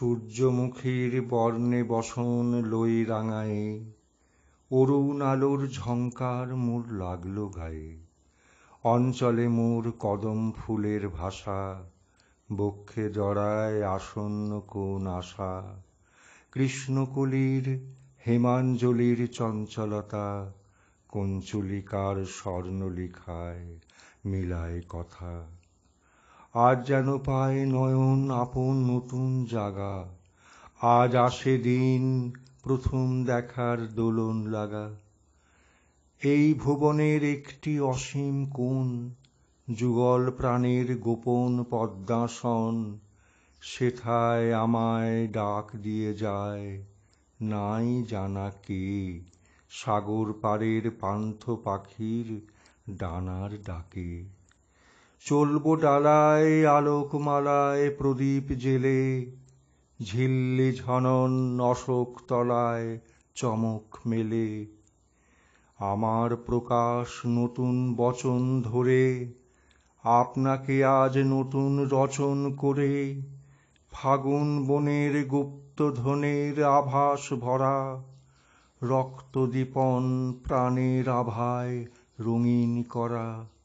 সূর্যমুখীর বর্ণে বসন লই রাঙায়ে, অরুণ আলোর ঝংকার মোর লাগল গায়ে। অঞ্চলে মোর কদম ফুলের ভাষা, বক্ষে জড়ায় আসন্ন কোন আশা। কৃষ্ণকলির হেমাঞ্জলির চঞ্চলতা, কঞ্চুলিকার স্বর্ণলিখায় মিলায় কথা। আজ যেন পায় নয়ন আপন নতুন জাগা। আজ আসে দিন প্রথম দেখার দোলন লাগা। এই ভুবনের একটি অসীম কোণ, যুগল প্রাণের গোপন পদ্মাসন, সেথায় আমায় ডাক দিয়ে যায়, নাই জানা কে। সাগর পাড়ের পান্থ পাখির ডানার ডাকে। চলব ডালায় আলোকমালায়, প্রদীপ জেলে, ঝিল্লি ঝনন অশোক তলায় চমক মেলে। আমার প্রকাশ নতুন বচন ধরে, আপনাকে আজ নতুন রচন করে, ফাগুন বনের গুপ্তধনের আভাস ভরা, রক্তদীপন প্রাণের আভায় রঙিন করা।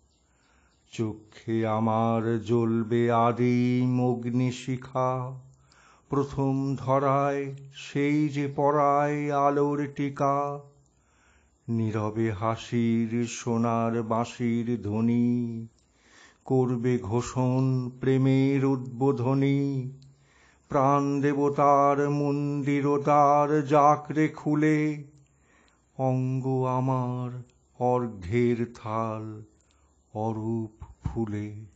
চক্ষে আমার জ্বলবে আদিম অগ্নিশিখা। প্রথম ধরায় সেই যে পরায় আলোর টিকা। নীরবে হাসির সোনার বাঁশির ধ্বনি। করবে ঘোষণ প্রেমের উদ্বোধনী। প্রাণ দেবতার মন্দির তার জাকরে খুলে। অঙ্গ আমার অর্ঘ্যের থাল। और फूले।